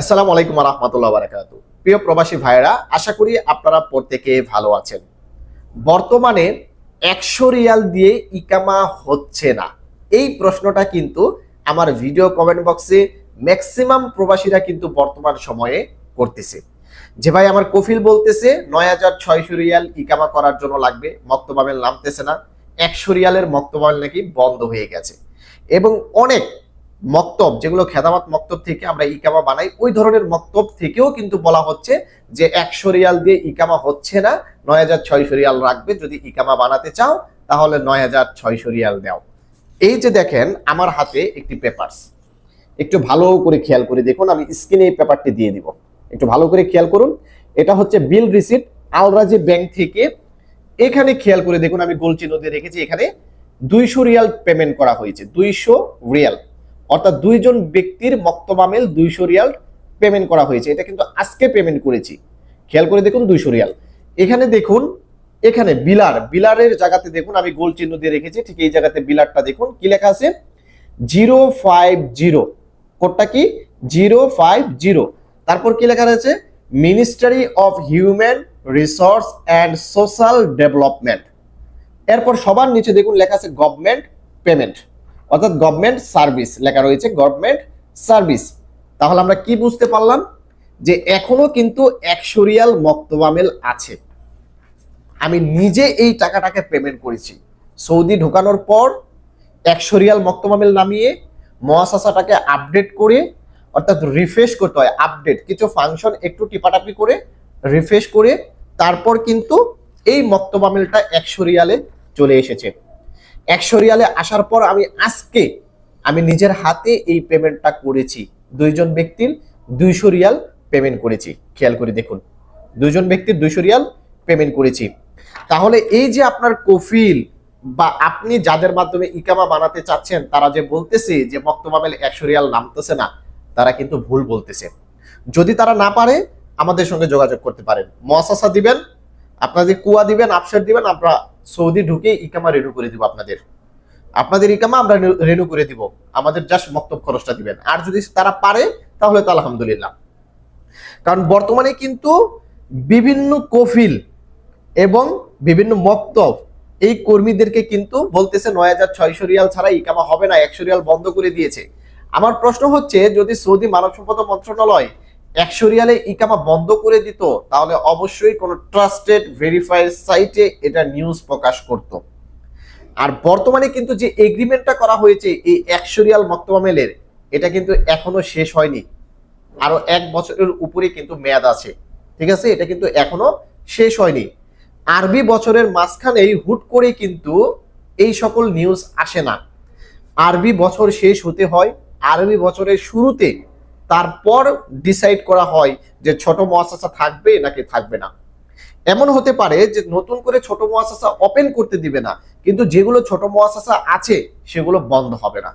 আসসালামু আলাইকুম রহমতুল্লাহ বারাকাতু প্রিয় প্রবাসী ভাইরা আশা করি আপনারা প্রত্যেকে ভালো আছেন। বর্তমানে একশো রিয়াল দিয়ে ইকামা হচ্ছে না। এই প্রশ্নটা কিন্তু আমার ভিডিও কমেন্ট বক্সে ম্যাক্সিমাম প্রবাসীরা কিন্তু বর্তমান সময়ে করতেছে। যে ভাই আমার কফিল বলতেছে, নয় হাজার ছয়শো রিয়াল ইকামা করার জন্য লাগবে, মক্তবামেল নামতেছে না। একশো রিয়ালের মক্তবামেল নাকি বন্ধ হয়ে গেছে। এবং অনেক মক্তব, যেগুলো খেদামাত মক্তব থেকে আমরা ইকামা বানাই, ওই ধরনের মক্তব থেকেও কিন্তু বলা হচ্ছে যে একশো রিয়াল দিয়ে ইকামা হচ্ছে না, নয় হাজার ছয়শো রিয়াল রাখবে, যদি ইকামা বানাতে চাও, তাহলে নয় হাজার ছয়শো রিয়াল দাও। এই যে দেখেন, আমার হাতে একটি পেপারস একটু ভালো করে খেয়াল করে দেখুন, আমি স্ক্রিনে এই পেপারটি দিয়ে দিব। একটু ভালো করে খেয়াল করুন, এটা হচ্ছে বিল রিসিট আলরাজি ব্যাংক থেকে। এখানে খেয়াল করে দেখুন, আমি গোল চিহ্ন দিয়ে রেখেছি, এখানে দুইশো রিয়াল পেমেন্ট করা হয়েছে, দুইশো রিয়াল। অর্থাৎ দুইজন ব্যক্তির মক্তবামেল দুইশো রিয়াল পেমেন্ট করা হয়েছে। এটা কিন্তু আজকে পেমেন্ট করেছি। খেয়াল করে দেখুন দুইশো রিয়াল। এখানে দেখুন, এখানে বিলার, বিলারের জায়গাতে দেখুন, আমি গোল চিহ্ন দিয়ে রেখেছি, ঠিক এই জায়গাতে বিলারটা দেখুন, কি লেখা আছে? Zero five zero. কোডটা কি? Zero five zero. তারপর কি লেখা রয়েছে? Ministry of human resource and social development এরপর সবার নিচে দেখুন লেখা আছে গভর্নমেন্ট পেমেন্ট অর্থাৎ গভর্নমেন্ট সার্ভিস লেখা রয়েছে গভর্নমেন্ট সার্ভিস তাহলে আমরা কি বুঝতে পারলাম? যে এখনও কিন্তু একশো রিয়াল মক্তবামেল আছে। আমি নিজে এই টাকাটাকে পেমেন্ট করেছি। সৌদি ঢোকানোর পর একশো রিয়াল মক্তমামিল নামিয়ে মহাসাসাটাকে আপডেট করে, অর্থাৎ রিফ্রেশ করতে হয় আপডেট কিছু ফাংশন একটু টিপাটাপি করে রিফ্রেশ করে, তারপর কিন্তু এই মক্তবামিলটা একশো রিয়ালে চলে এসেছে। একশো রিয়ালে আসার পর আমি আজকে আমি নিজের হাতে এই পেমেন্টটা করেছি। দুইজন ব্যক্তির দুইশো রিয়াল পেমেন্ট করেছি। খেয়াল করে দেখুন। দুইজন ব্যক্তির দুইশো রিয়াল পেমেন্ট করেছি। তাহলে এই যে আপনার কফিল বা আপনি যাদের মাধ্যমে ইকামা বানাতে চাচ্ছেন, তারা যে বলতেছে যে মক্তবামেল একশো রিয়াল নামতেছে না, তারা কিন্তু ভুল বলতেছে। যদি তারা না পারে, আমাদের সঙ্গে যোগাযোগ করতে পারেন। মহাসাসা দিবেন আপনাদের কুয়া দিবেন আপসার দিবেন, আমরা সৌদি ঢুকে ইকামা রেনু করে দিব আপনাদের। আপনাদের ইকামা আমরা রেনু করে দিব। আমাদের জাস্ট মক্তব খরচটা দিবেন। আর যদি তারা পারে, তাহলে তো আলহামদুলিল্লাহ। কারণ বর্তমানে কিন্তু বিভিন্ন কফিল এবং বিভিন্ন মক্তব এই কর্মীদেরকে কিন্তু বলতেছে নয় হাজার ছয়শো রিয়াল ছাড়া ইকামা হবে না, একশো রিয়াল বন্ধ করে দিয়েছে। আমার প্রশ্ন হচ্ছে, যদি সৌদি মানব সম্পদ মন্ত্রণালয় একশো রিয়ালে ইকামা বন্ধ করে দিত, তাহলে অবশ্যই কোনো ট্রাস্টেড ভেরিফাইড সাইটে এটা নিউজ প্রকাশ করত। আর বর্তমানে কিন্তু যে এগ্রিমেন্টটা করা হয়েছে, এই একশো রিয়াল মক্তবামেলের এটা কিন্তু এখনও শেষ হয়নি। আরও এক বছরের উপরে কিন্তু মেয়াদ আছে। ঠিক আছে? এটা কিন্তু এখনও শেষ হয়নি। আরবি বছরের মাঝখানেই হুট করে কিন্তু এই সকল নিউজ আসে না। আরবি বছর শেষ হতে হয়, আরবি বছরের শুরুতে তারপর ডিসাইড করা হয় যে ছোট মহাশাসা থাকবে নাকি থাকবে না। এমন হতে পারে যে নতুন করে ছোট মহাশাসা ওপেন করতে দিবে না, কিন্তু যেগুলো ছোট মহাশাসা আছে সেগুলো বন্ধ হবে না।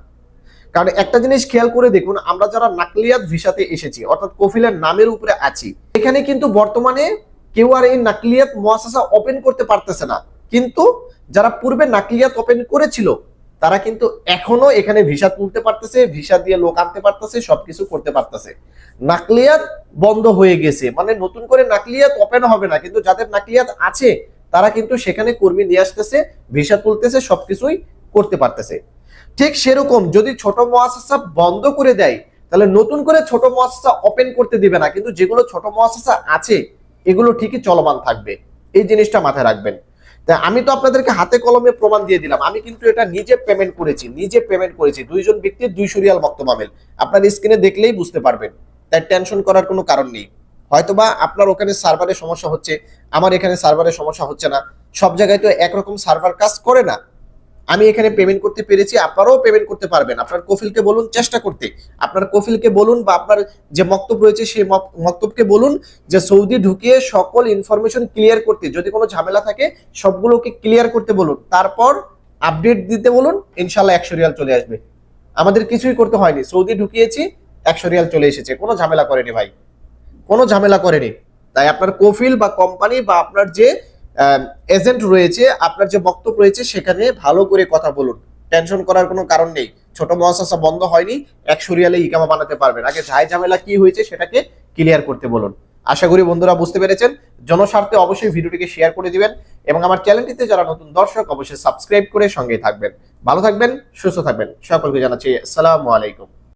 কারণ একটা জিনিস খেয়াল করে দেখুন, আমরা যারা নাকলিয়াত ভিসাতে এসেছি, অর্থাৎ কফিলের নামের উপরে আছি, এখানে কিন্তু বর্তমানে কেউ আর এই নাকলিয়াত মহাশাসা ওপেন করতে পারতেছে না। কিন্তু যারা পূর্বে নাকলিয়াত ওপেন করেছিল তারা কিন্তু এখনও এখানে ভিসা তুলতে পারতেছে, ভিসা দিয়ে লোক আনতে পারতেছে, সবকিছু করতে পারতেছে। নাকলিয়াত বন্ধ হয়ে গেছে। মানে নতুন করে নাকলিয়াত ওপেন হবে না, কিন্তু যাদের নাকলিয়াত আছে, তারা কিন্তু সেখানে কর্মী নিয়ে আসতেছে, ভিসা তুলতেছে, সবকিছুই করতে পারতেছে। ঠিক সেরকম যদি ছোট মহাশাসা বন্ধ করে দেয়, তাহলে নতুন করে ছোট মহাশাসা ওপেন করতে দিবে না, কিন্তু যেগুলো ছোট মহাশাসা আছে, এগুলো ঠিকই চলমান থাকবে। এই জিনিসটা মাথায় রাখবেন। তা আমি তো আপনাদেরকে হাতে কলমে প্রমাণ দিয়ে দিলাম। আমি কিন্তু এটা নিজে পেমেন্ট করেছি, নিজে পেমেন্ট করেছি। দুইজন ব্যক্তির দুইশো রিয়াল মক্তমামেল আপনার স্ক্রিনে দেখলেই বুঝতে পারবেন। তাই টেনশন করার কোনো কারণ নেই। হয়তোবা আপনার ওখানে সার্ভারে সমস্যা হচ্ছে, আমার এখানে সার্ভারে সমস্যা হচ্ছে না। সব জায়গায় তো একরকম সার্ভার কাজ করে না। আমি এখানে পেমেন্ট করতে পেরেছি, আপনারাও পেমেন্ট করতে পারবেন। আপনার কফিলকে বলুন, চেষ্টা করতে। আপনার কফিলকে বলুন বা আপনার যে মক্তব রয়েছে, সেই মক- মক্তবকে বলুন যে সৌদি ঢুকিয়ে সকল ইনফরমেশন ক্লিয়ার করতে। যদি কোনো ঝামেলা থাকে, সবগুলোকে ক্লিয়ার করতে বলুন। তারপর আপডেট দিতে বলুন ইনশাল্লাহ একশো রিয়াল চলে আসবে। আমাদের কিছুই করতে হয়নি। সৌদি ঢুকিয়েছি, একশো রিয়াল চলে এসেছে। কোনো ঝামেলা করেনি ভাই। কোনো ঝামেলা করেনি। তাই আপনার কফিল বা কোম্পানি বা আপনার যে এজেন্ট রয়েছে, আপনার যে বক্তব্য রয়েছে সেখানে ভালো করে কথা বলুন। টেনশন করার কোনো কারণ নেই। ছোট মহাসাসা বন্ধ হয়নি একশো রিয়ালে ইকামা বানাতে পারবেন। আগে ঝাই ঝামেলা কি হয়েছে সেটাকে ক্লিয়ার করতে বলুন। আশা করি বন্ধুরা বুঝতে পেরেছেন। জনস্বার্থে অবশ্যই ভিডিওটিকে শেয়ার করে দিবেন এবং আমার চ্যানেলটিতে যারা নতুন দর্শক, অবশ্যই সাবস্ক্রাইব করে সঙ্গে থাকবেন। ভালো থাকবেন, সুস্থ থাকবেন। সকলকে জানাচ্ছি, আসসালামু আলাইকুম।